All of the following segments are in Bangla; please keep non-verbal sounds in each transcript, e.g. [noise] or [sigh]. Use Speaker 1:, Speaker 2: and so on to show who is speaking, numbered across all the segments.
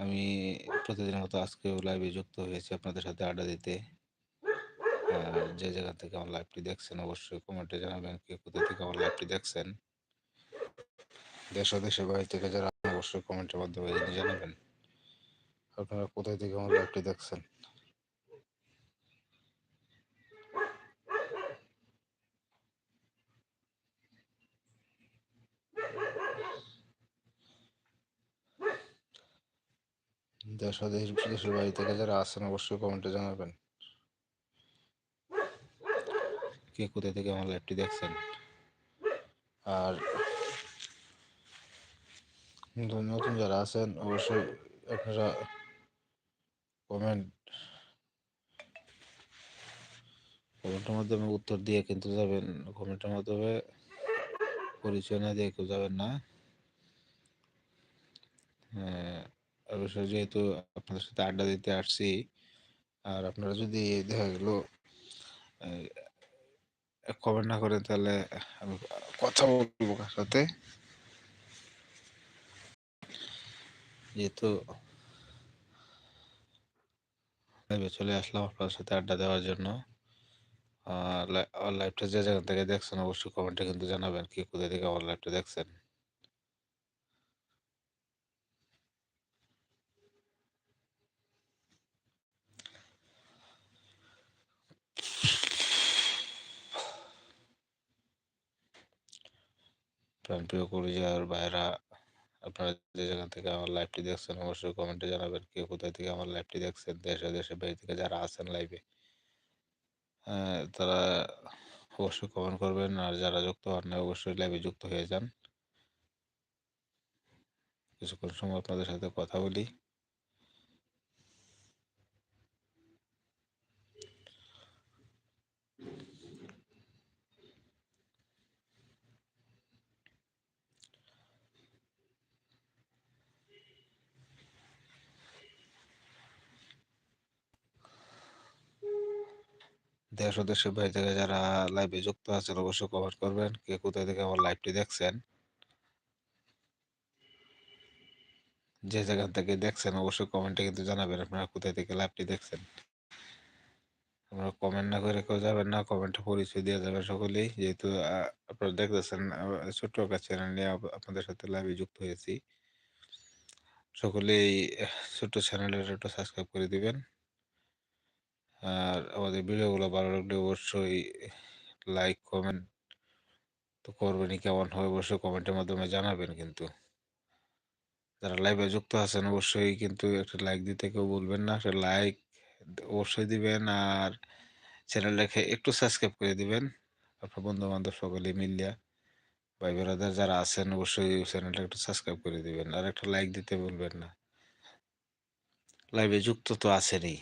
Speaker 1: আমি প্রতিদিনের মতো আজকেও লাইভে যুক্ত হয়েছি আপনাদের সাথে আড্ডা দিতে। যে জায়গা থেকে আমার লাইভটি দেখছেন অবশ্যই কমেন্টে জানাবেন কে কোথা থেকে আমার লাইভটি দেখছেন। দেশ ও দেশের বাইরে থেকে যারা অবশ্যই কমেন্টের মাধ্যমে জেনে জানাবেন। আপনারা কোথায় থেকে আমার লাইভটি দেখছেন? দেশ দেশের বাইরে থেকে যারা আছেন অবশ্যই কমেন্টে জানাবেন। কে কোথা থেকে আমার লাইভটি দেখছেন? আর নতুন যারা আছেন অবশ্যই আপনারা কমেন্ট কমেন্টের মাধ্যমে উত্তর দিয়ে কিন্তু যাবেন। কমেন্টের মাধ্যমে পরিচয় না দিয়ে কেউ যাবেন না। হ্যাঁ, অবশ্য যেহেতু আপনাদের সাথে আড্ডা দিতে আসছি, আর আপনারা যদি দেখা গেল কমেন্ট না করেন তাহলে আমি কথা বলব কার সাথে? যেহেতু চলে আসলাম আপনার সাথে আড্ডা দেওয়ার জন্য। লাইভটা যে জায়গা থেকে দেখছেন, অবশ্যই কমেন্টে কিন্তু জানাবেন, কি কোথায় থেকে আমার লাইভটা দেখছেন। প্রাণপ্রিয় কলিজার ভাইরা আপনারা যে জায়গা থেকে আমার লাইভটি দেখছেন, অবশ্যই কমেন্টে জানাবেন কে কোথায় থেকে আমার লাইভটি দেখছেন, দেশে দেশে বাইরে থেকে যারা আছেন লাইভে তারা অবশ্যই কমেন্ট করবেন আর যারা যুক্ত হন না অবশ্যই লাইভে যুক্ত হয়ে যান। কিছুক্ষণ সময় আপনাদের সাথে কথা বলি। দেশ ও দেশের বাইরে থেকে যারা লাইভে যুক্ত আছেন, অবশ্যই কমেন্ট করবেন। কে কোথায় থেকে আমার লাইভটি দেখছেন? যে জায়গা থেকে দেখছেন, অবশ্যই কমেন্টে কিন্তু জানাবেন আপনারা কোথায় থেকে লাইভটি দেখছেন। আপনারা কমেন্ট না করে কেউ যাবেন না কমেন্টে পরিচয় দিয়ে যাবেন সকলেই। যেহেতু আপনারা দেখতেছেন ছোট্ট একটা চ্যানেল নিয়ে আপনাদের সাথে লাইভে যুক্ত হয়েছি। সকলেই ছোট্ট চ্যানেলের একটু সাবস্ক্রাইব করে দিবেন। আর আমাদের ভিডিওগুলো ভালো লাগলে অবশ্যই লাইক কমেন্ট তো করবেনই, কেমন হয় অবশ্যই কমেন্টের মাধ্যমে জানাবেন কিন্তু। যারা লাইভে যুক্ত আছেন অবশ্যই কিন্তু একটা লাইক দিতে কেউ বলবেন না, একটা লাইক অবশ্যই দিবেন আর চ্যানেলটাকে একটু সাবস্ক্রাইব করে দিবেন। আপনার বন্ধু বান্ধব সকলে মিলিয়া ভাই বেড়াদার যারা আছেন অবশ্যই চ্যানেলটা একটু সাবস্ক্রাইব করে দিবেন, আর একটা লাইক দিতে বলবেন না। লাইভে যুক্ত তো আছেনই।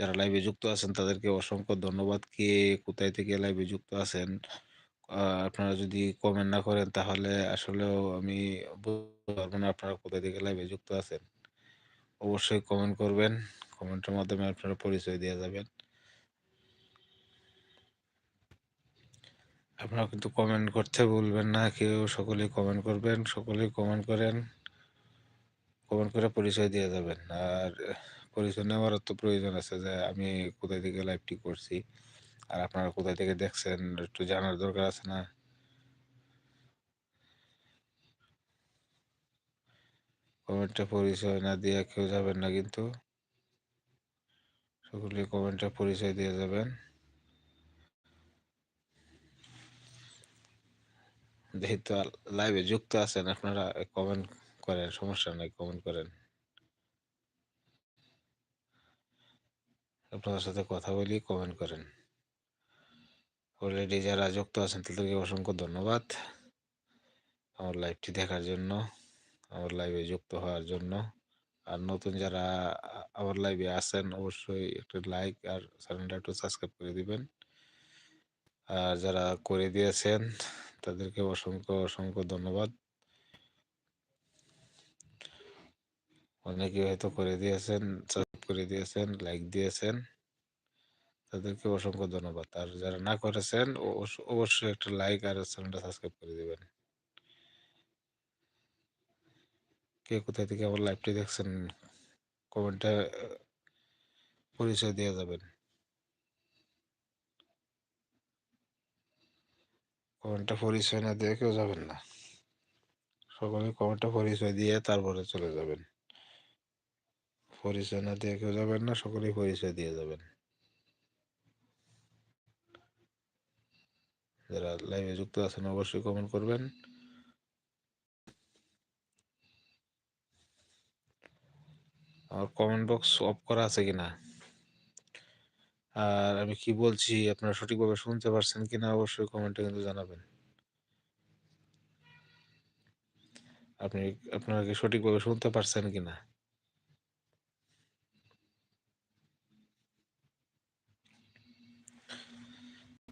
Speaker 1: যারা লাইভে যুক্ত আছেন, তাদেরকে অসংখ্য ধন্যবাদ। কে কোথায় থেকে লাইভে যুক্ত আছেন আপনারা যদি কমেন্ট না করেন, তাহলে আসলেও আমি পারব না আপনারা কোথায় থেকে লাইভে যুক্ত আছেন। অবশ্যই কমেন্ট করবেন। কমেন্টের মাধ্যমে আপনারা পরিচয় দিয়ে যাবেন। আপনারা কিন্তু কমেন্ট করতে ভুলবেন না, কেউ সকলেই কমেন্ট করবেন, সকলেই কমেন্ট করেন কমেন্ট করে পরিচয় দিয়ে যাবেন। আর পরিচয় নেওয়ার তো প্রয়োজন আছে যে আমি কোথায় থেকে লাইভটি করছি। আর আপনারা কোথায় থেকে দেখছেন একটু জানার দরকার আছে না? কমেন্টে পরিচয় না দিয়ে কেউ যাবেন না কিন্তু। সকলে কমেন্টে পরিচয় দিয়ে যাবেন। যেহেতু লাইভে যুক্ত আছেন, আপনারা কমেন্ট করেন, সমস্যা নাই কমেন্ট করেন। আপনাদের সাথে কথা বলি কমেন্ট করেন। অলরেডি যারা যুক্ত আছেন, তাদেরকে অসংখ্য ধন্যবাদ। আমার লাইভটি দেখার জন্য, আমার লাইভে যুক্ত হওয়ার জন্য। আর নতুন যারা আমার লাইভে আছেন, অবশ্যই একটু লাইক আর চ্যানেলটা একটু সাবস্ক্রাইব করে দিবেন। আর যারা করে দিয়েছেন, তাদেরকে অসংখ্য অসংখ্য ধন্যবাদ। অনেকে হয়তো করে দিয়েছেন করে দিয়েছেন লাইক দিয়েছেন, তাদেরকে অসংখ্য ধন্যবাদ। আর যারা না করেছেন অবশ্যই একটা লাইক আর চ্যানেলটা সাবস্ক্রাইব করে দিবেন। কে কোথায় থেকে আমার লাইভটি দেখছেন কমেন্টে পরিচয় দিয়ে যাবেন। কমেন্টটা পরিচয় না দিয়ে কেউ যাবেন না। সকলে কমেন্টটা পরিচয় দিয়ে তারপরে চলে যাবেন। পরিচয় না দিয়ে কেউ যাবেন না, সকলেই পরিচয় দিয়ে যাবেন। যারা লাইভে যুক্ত আছেন অবশ্যই কমেন্ট করবেন। আমার কমেন্ট বক্স অফ করা আছে কিনা? আর আমি কি বলছি, আপনারা সঠিকভাবে শুনতে পারছেন কিনা অবশ্যই কমেন্টে কিন্তু জানাবেন। আপনি, আপনারা কি সঠিকভাবে শুনতে পারছেন কিনা?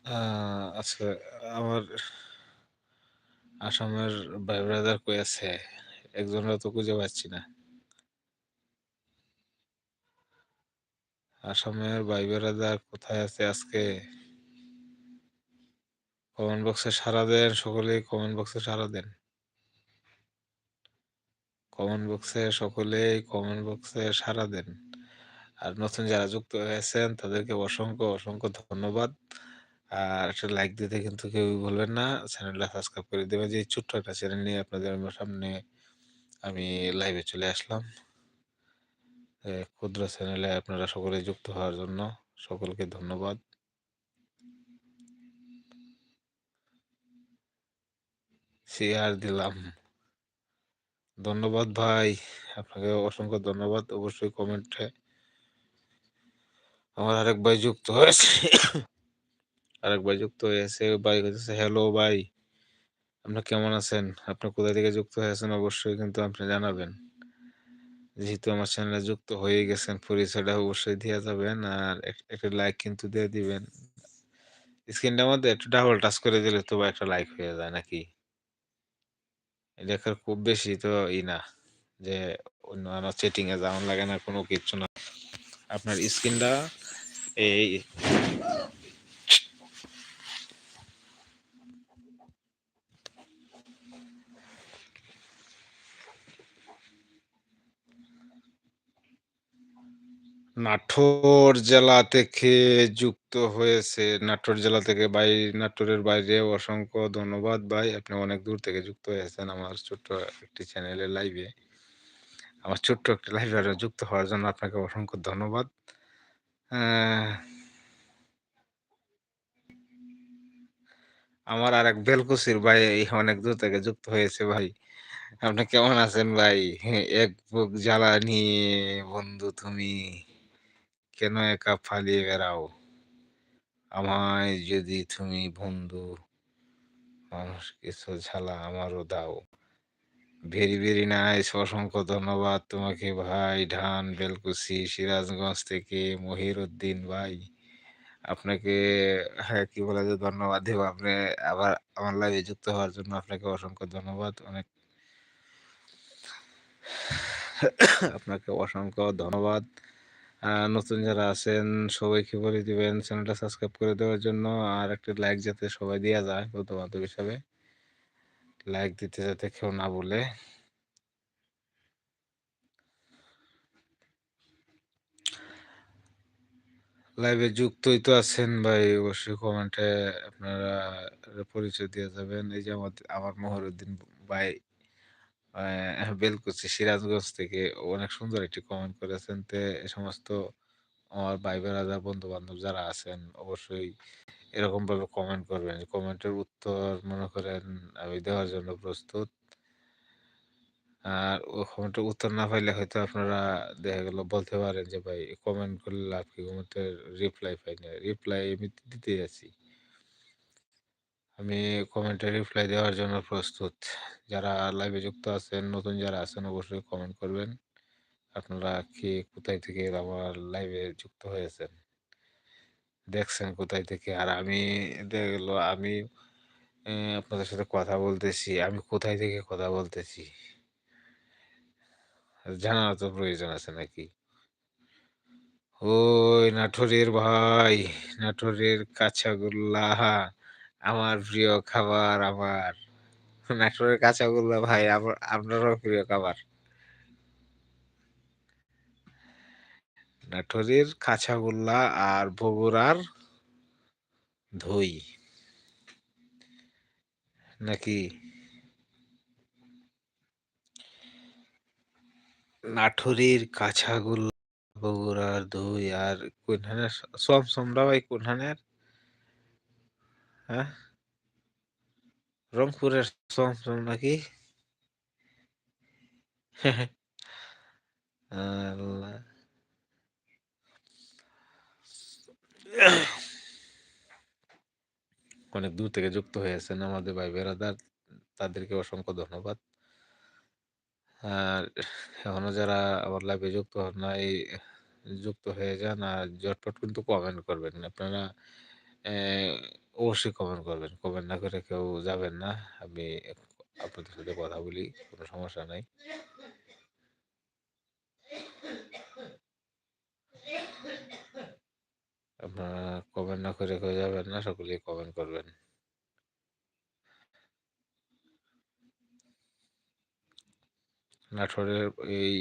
Speaker 1: আজকে আমার আসামের ভাই ব্রাদার কই আছে? একজনরা তো খুঁজে পাচ্ছি না। আসামের ভাই ব্রাদার কোথায় আছে আজকে? কমেন্ট বক্সে সারা দেন, সকলেই কমেন্ট বক্সে সারা দেন। কমেন্ট বক্সে সকলেই কমেন্ট বক্সে সারা দেন। আর নতুন যারা যুক্ত হয়েছেন, তাদেরকে অসংখ্য অসংখ্য ধন্যবাদ। আর একটা লাইক দিতে কিন্তু কেউ বলবেন না। চ্যানেলটা সাবস্ক্রাইব করে দেবেন। যে ছোট্ট একটা চ্যানেল নিয়ে আপনাদের সামনে আমি লাইভে চলে আসলাম। ক্ষুদ্র চ্যানেলে আপনারা সকলে যুক্ত হওয়ার জন্য সকলকে ধন্যবাদ। শেয়ার দিলাম। ধন্যবাদ ভাই। আপনাকে অসংখ্য ধন্যবাদ। অবশ্যই কমেন্টে আমার আরেক ভাই যুক্ত হয়েছে। আরেক ভাই যুক্ত হয়েছে ভাই হচ্ছে হ্যালো ভাই, আপনি কেমন আছেন? আপনি কোথা থেকে যুক্ত হয়েছেন অবশ্যই কিন্তু আপনি জানাবেন। যেহেতু আমার চ্যানেলে যুক্ত হয়ে গেছেন, পরিচয়টা অবশ্যই দিয়ে যাবেন আর একটা লাইক কিন্তু দিয়ে দিবেন। স্ক্রিনটার মধ্যে একটু ডাবল টাচ করে দিলে তো একটা লাইক হয়ে যায় নাকি? দেখার খুব বেশি তো ই না, যে অন্য চেটিং এ যাওয়ান লাগে না, কোনো কিছু না। আপনার স্ক্রিনটা এই নাটোর জেলা থেকে যুক্ত হয়েছে। নাটোর জেলা থেকে বাই, নাটোরের বাইরে অসংখ্য ধন্যবাদ ভাই। আপনি অনেক দূর থেকে যুক্ত হয়েছেন আমার ছোট্ট একটি চ্যানেলে লাইভে আমার ছোট্ট একটি লাইভে যুক্ত হওয়ার জন্য আপনাকে অসংখ্য ধন্যবাদ। আমার আর এক বেলকুসির ভাই অনেক দূর থেকে যুক্ত হয়েছে ভাই। আপনি কেমন আছেন ভাই? এক বুক জ্বালা নিয়ে বন্ধু তুমি। কেন একা ফালিয়ে বেড়াও? আমায় যদি তুমি বন্ধু, মানুষ কিছু আমারও দাও। ভেরি ভেরি নাইস, অসংখ্য ধন্যবাদ তোমাকে ভাই। ঢান বেলকুসি সিরাজগঞ্জ থেকে মহির উদ্দিন ভাই। আপনাকে হ্যাঁ কি বলে যে ধন্যবাদ দেব। আপনি আবার আমার লাইভে যুক্ত হওয়ার জন্য আপনাকে অসংখ্য ধন্যবাদ। অনেক আপনাকে অসংখ্য ধন্যবাদ। নতুন যারা আছেন, সবাইকে বলে দিবেন চ্যানেলটা সাবস্ক্রাইব করে দেওয়ার জন্য। আর একটা লাইক যাতে সবাই দেওয়া যায় বন্ধু বান্ধব হিসাবে। লাইক দিতে যাতে কেউ না বলে। লাইভে যুক্তই তো আছেন ভাই, অবশ্যই কমেন্টে আপনারা পরিচয় দিয়ে যাবেন। এই যে আমার আমার মহরুদ্দিন ভাই বেলকুচি, সিরাজগঞ্জ থেকে অনেক সুন্দর একটি কমেন্ট করেছেন তে সমস্ত আমার ভাই বেড়াদা বন্ধু বান্ধব যারা আছেন, অবশ্যই এরকম ভাবে কমেন্ট করবেন। কমেন্টের উত্তর মনে করেন আমি দেওয়ার জন্য প্রস্তুত। আর ও কমেন্টের উত্তর না পাইলে হয়তো আপনারা দেখা গেল বলতে পারেন যে, ভাই কমেন্ট করলে লাভ কি? কমেন্টের রিপ্লাই পাই না রিপ্লাই আমি দিতে আছি আমি কমেন্টে রিপ্লাই দেওয়ার জন্য প্রস্তুত। যারা লাইভে যুক্ত আছেন, নতুন যারা আছেন, অবশ্যই কমেন্ট করবেন। আপনারা কে, কোথায় থেকে আমার লাইভে যুক্ত হয়েছেন? দেখছেন কোথায় থেকে? আর আমি দেখা গেল আমি আপনাদের সাথে কথা বলতেছি। আমি কোথায় থেকে কথা বলতেছি? জানার তো প্রয়োজন আছে নাকি? ওই নাটোরের ভাই, নাটোরের কাঁচাগোল্লা আমার প্রিয় খাবার আমার। নাটোরের কাঁচাগোল্লা ভাই আপনারও প্রিয় খাবার। নাটোরের কাঁচাগুল্লা আর বগুড়ার ধই। নাকি? নাটোরের কাঁচাগুল্লা বগুড়ার ধুই আর কোনখানে সব ভাই কোনখানের? হ্যাঁ? রংপুরের সমসম নাকি? অনেক দূর থেকে যুক্ত হয়েছেন আমাদের ভাই বেরাদার, তাদেরকে অসংখ্য ধন্যবাদ। আর এখনও যারা আমার লাইভে যুক্ত হন নাই, যুক্ত হয়ে যান আর ঝটপট কিন্তু কমেন্ট করবেন। আপনারা অবশ্যই কমেন্ট করবেন। কমেন্ট না করে কেউ যাবেন না। আমি আপনাদের সাথে কথা বলি, কোনো সমস্যা নাই। আপনারা কমেন্ট না করে কেউ যাবেন না, সকলেই কমেন্ট করবেন। নাটোরের এই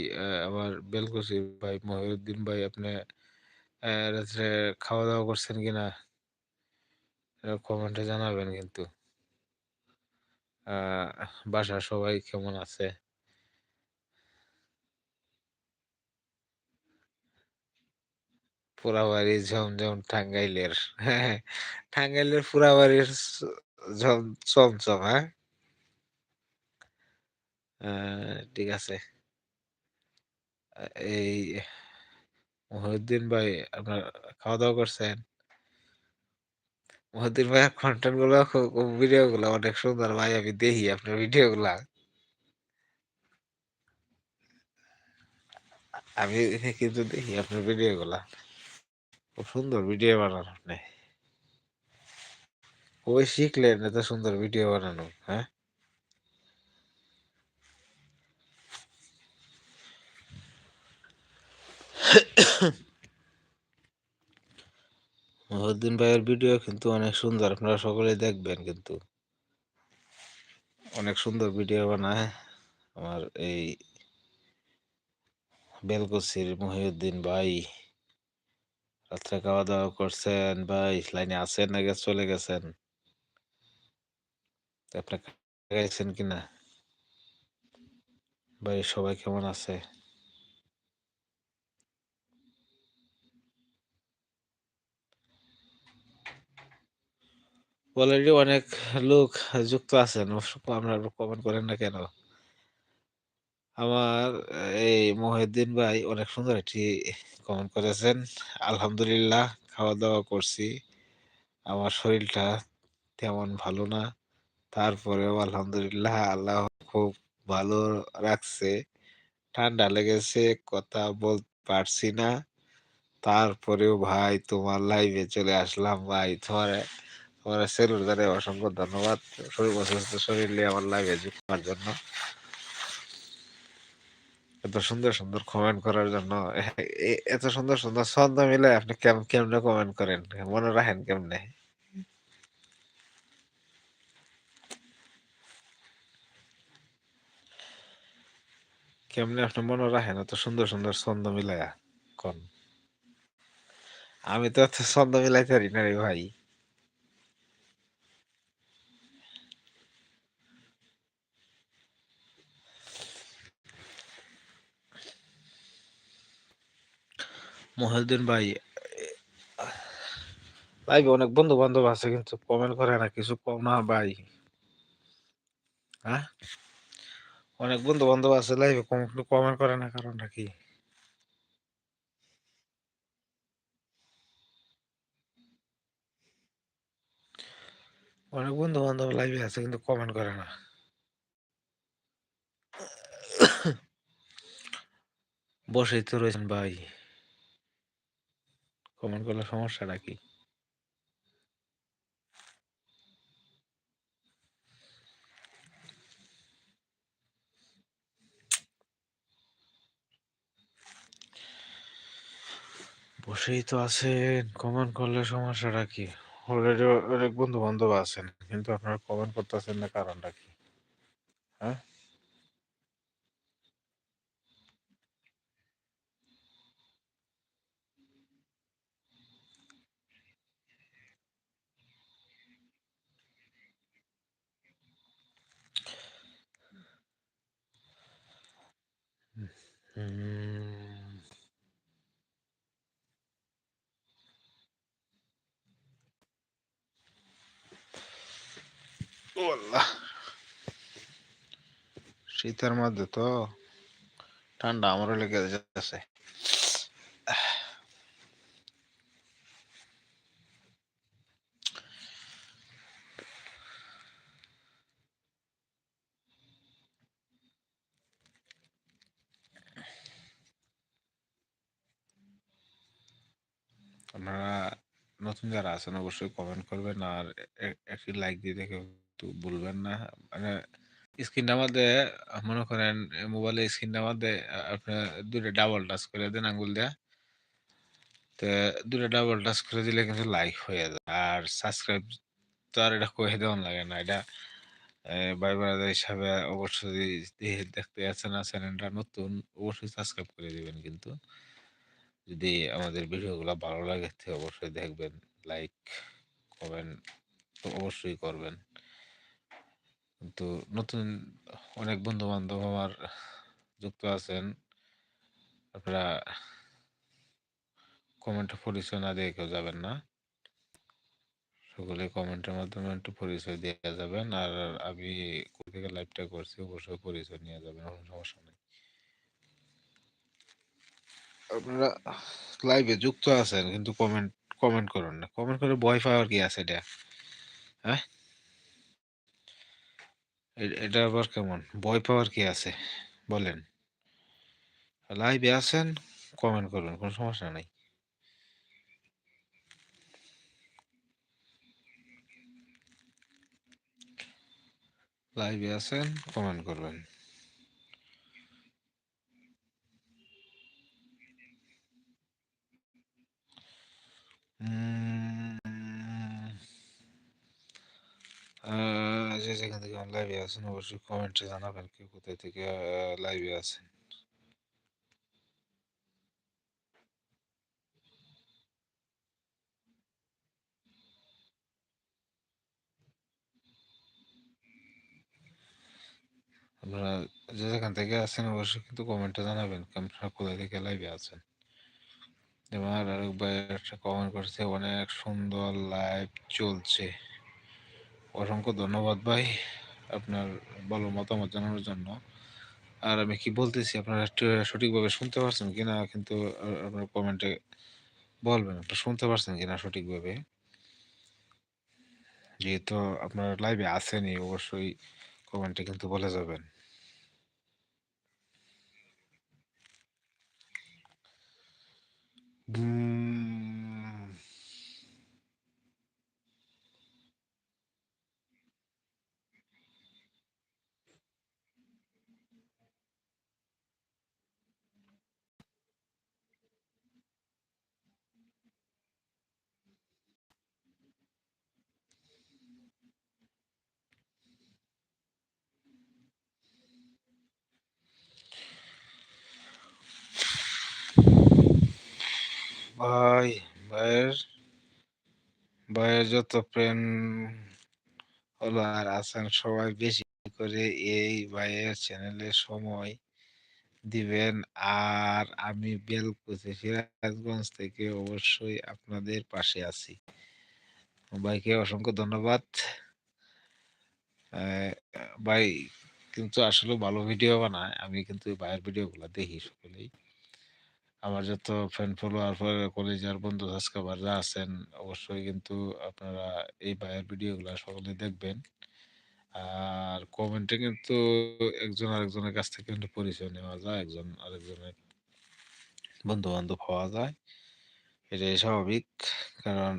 Speaker 1: আমার বেলকুচি ভাই মহিউদ্দিন ভাই, আপনি রাত্রে খাওয়া দাওয়া করছেন কিনা? কমেন্টে জানাবেন কিন্তু। বাসার সবাই কেমন আছে? পোড়াবাড়ি ঝমঝম টাঙ্গাইলের হ্যাঁ টাঙ্গাইলের স- ঝম, চমচম হ্যাঁ? ঠিক আছে। এই মহিউদ্দিন ভাই, আপনার খাওয়া দাওয়া করছেন? মহিউদ্দিন ভাইয়া কন্টেন্টগুলো ভিডিও গুলো অনেক সুন্দর ভাই, আমি দেখি আপনার ভিডিও গুলা। আমি কিন্তু দেখি আপনার ভিডিও গুলা। খুব সুন্দর ভিডিও বানান আপনি। কই শিখলেন এত সুন্দর ভিডিও বানানো হ্যাঁ? মহিউদ্দিন ভাইয়ের ভিডিও কিন্তু অনেক সুন্দর, আপনারা সকলে দেখবেন কিন্তু। অনেক সুন্দর ভিডিও বানায় আমার এই বেলকুচির মহিউদ্দিন ভাই। রাত্রে খাওয়া দাওয়া করছেন ভাই, লাইনে আছেন গেছে চলে গেছেন? আপনি গেছেন কিনা? ভাই, সবাই কেমন আছে? অলরেডি অনেক লোক যুক্ত আছেন আপনারা কমেন্ট করেন না কেন? আমার, এই মহিউদ্দিন ভাই অনেক সুন্দর একটি কমেন্ট করেছেন। আলহামদুলিল্লাহ খাওয়া দাওয়া করছি। আমার শরীরটা তেমন ভালো না। তারপরেও আলহামদুলিল্লাহ আল্লাহ খুব ভালো রাখছে। ঠান্ডা লেগেছে, কথা বলতে পারছি না। তারপরেও ভাই তোমার লাইভে চলে আসলাম ভাই তোমার তোমার সেলুর দ্বারা অসংখ্য ধন্যবাদ। শরীর অসুস্থ শরীর নিয়ে আমার লাইভে যুক্ত জন্য। এত সুন্দর সুন্দর কমেন্ট করার জন্য। এত সুন্দর সুন্দর ছন্দ মিলে আপনি কেমন কেমনে কমেন্ট করেন? মনে রাখেন কেমনে? কেমনে আপনি মনে রাখেন এত সুন্দর সুন্দর ছন্দ মিলায়া কোন? আমি তো এত ছন্দ মিলাইতে পারি না রে ভাই। মহিউদ্দিন ভাই লাইভে অনেক বন্ধু বান্ধব আছে কিন্তু কমেন্ট করে না, কিছু কম না ভাই। হ্যাঁ? অনেক বন্ধু বান্ধব আছে লাইভে কমেন্ট করে না কারণটা কি? অনেক বন্ধু বান্ধব লাইভে আছে কিন্তু কমেন্ট করে না। [coughs] বসেই তো রয়েছেন ভাই। কমেন্ট করলে সমস্যাটা কি? বসেই তো আছেন কমেন্ট করলে সমস্যাটা কি? অলরেডি অনেক বন্ধু বান্ধব আছেন, কিন্তু আপনারা কমেন্ট করতেছেন না কারণটা কি? হ্যাঁ? আল্লাহ! শীতের মধ্যে তো ঠান্ডা আমারও লেগে যাচ্ছে। আপনারা নতুন যারা আছেন অবশ্যই কমেন্ট করবেন আর একটি লাইক দিয়ে দেখে একটু বলবেন না। মানে স্ক্রিনটার মধ্যে মনে করেন মোবাইলের স্ক্রিনটার মধ্যে আপনার ২ টা ডাবল টাচ করে দেন আঙ্গুল দিয়া। তো ২ টা ডাবল টাচ করে দিলে কিন্তু লাইক হয়ে যায়। আর সাবস্ক্রাইব তো আর এটা কইরা দেওয়ান লাগে না। এটা ভাই হিসাবে অবশ্যই দেখতে আছেন আর চ্যানেলটা নতুন অবশ্যই সাবস্ক্রাইব করে দিবেন কিন্তু। যদি আমাদের ভিডিওগুলো ভালো লাগে অবশ্যই দেখবেন। লাইক, কমেন্ট অবশ্যই করবেন। কিন্তু নতুন অনেক বন্ধু-বান্ধব আমার যুক্ত আছেন। আপনারা কমেন্টে পরিচয় না দিয়ে কেউ যাবেন না। সকলে কমেন্টের মাধ্যমে একটু পরিচয় দিয়ে যাবেন। আর আমি থেকে লাইভটা করছি অবশ্যই পরিচয় নিয়ে যাবেন। কোনো সমস্যা নেই। আপনারা লাইভে যুক্ত আছেন, কিন্তু কমেন্ট কমেন্ট করেন না। কমেন্ট করে ভয় পাওয়ার কি আছে এটা? হ্যাঁ? এটা আবার কেমন? ভয় পাওয়ার কি আছে? বলেন। লাইভে আছেন, কমেন্ট করবেন। কোনো সমস্যা নাই। লাইভে আছেন, কমেন্ট করবেন। যে যেখান থেকে আমার লাইভে আছেন, অবশ্যই কমেন্টে জানাবেন কে কোথায় থেকে লাইভে আছেন। আপনারা যেখান থেকে আছেন, অবশ্যই কিন্তু কমেন্টে জানাবেন আপনারা কোথা থেকে লাইভে আছেন। যেমন আর আরেক ভাই একটা কমেন্ট করছে, অনেক সুন্দর লাইভ চলছে। অসংখ্য ধন্যবাদ ভাই আপনার ভালো মতামত জানানোর জন্য। আর আমি কি বলতেছি, আপনারা সঠিকভাবে শুনতে পারছেন কিনা কিন্তু আপনার কমেন্টে বলবেন আপনারা শুনতে পারছেন কিনা সঠিকভাবে? যেহেতু আপনার লাইভে আছেনই, অবশ্যই কমেন্টে কিন্তু বলে যাবেন। উম ভাই, ভাইয়ের ভাইয়ের যত প্রেম ফলোয়ার আছেন সবাই বেশি করে এই ভাইয়ের চ্যানেলে সময় দিবেন। আর আমি বেলকুচি সিরাজগঞ্জ থেকে অবশ্যই আপনাদের পাশে আছি। ভাইকে অসংখ্য ধন্যবাদ। ভাই কিন্তু আসলে ভালো ভিডিও বানায়। আমি কিন্তু ভাইয়ের ভিডিওগুলা দেখি সকলেই। আমার যত ফ্যান ফলোয়ার কলিজার বন্ধু সাবস্ক্রাইবার যারা আছেন, অবশ্যই কিন্তু আপনারা এই ভাইয়ের ভিডিওগুলা সকলে দেখবেন। আর কমেন্টে কিন্তু একজন আরেকজনের কাছ থেকে কিন্তু পরিচয় নেওয়া যায়। একজন আরেকজনের বন্ধু-বান্ধব হওয়া যায়। এটাই স্বাভাবিক। কারণ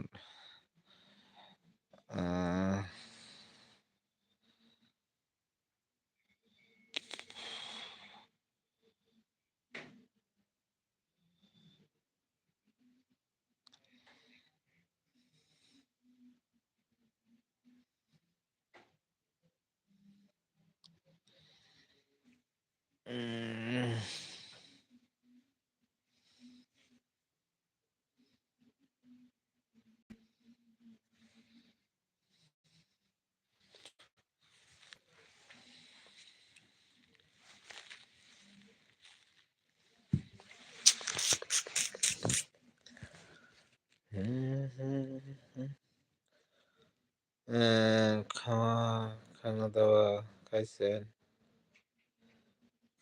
Speaker 1: খাইছেন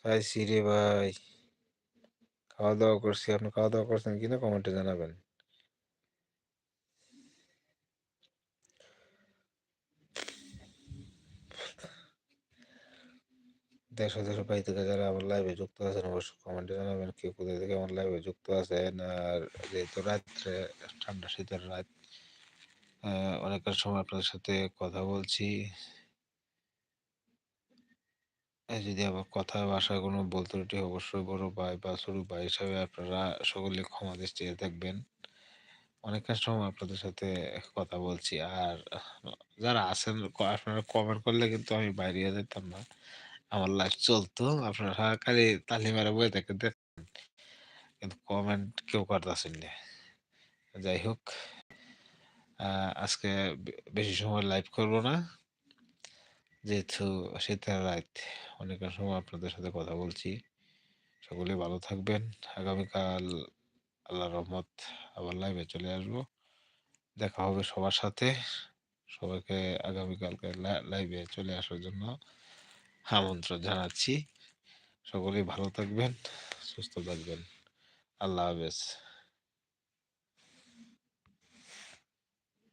Speaker 1: খাইছি রে ভাই। খাওয়া দাওয়া করছি আপনি খাওয়া দাওয়া করছেন কিনা কমেন্টে জানাবেন। ও দেশের বাইরে থেকে যারা আমার লাইভে যুক্ত আছেন অবশ্যই কমেন্টে জানাবেন কে কোথায় থেকে আমার লাইভে যুক্ত আছেন। আর যেহেতু রাত্রে ঠান্ডা শীতের রাত আহ, অনেকটা সময় আপনাদের সাথে কথা বলছি। যদি আবার কথা ভাষায় কোনো ভুল ত্রুটি অবশ্যই বড় ভাই বা ছোট ভাই হিসাবে আপনারা সকলে ক্ষমা দৃষ্টিতে থাকবেন অনেকটা সময় আপনাদের সাথে কথা বলছি। আর যারা আছেন আপনারা কমেন্ট করলে কিন্তু আমি বাইরে যেতাম না। আমার লাইফ চলতো, আপনারা খালি তালি মারা বয়ে থেকে দেখেন কিন্তু কমেন্ট কেউ করতেছেন না। যাই হোক আজকে বেশি সময় লাইভ করব না। যেহেতু শীতের রাত অনেকটা সময় আপনাদের সাথে কথা বলছি। সকলে ভালো থাকবেন। আগামীকাল আল্লাহ রহমত আবার লাইভে চলে আসব। দেখা হবে সবার সাথে। সবাইকে আগামীকালকে লাইভে চলে আসার জন্য আমন্ত্রণ জানাচ্ছি। সকলেই ভালো থাকবেন, সুস্থ থাকবেন। আল্লাহ হাফেজ।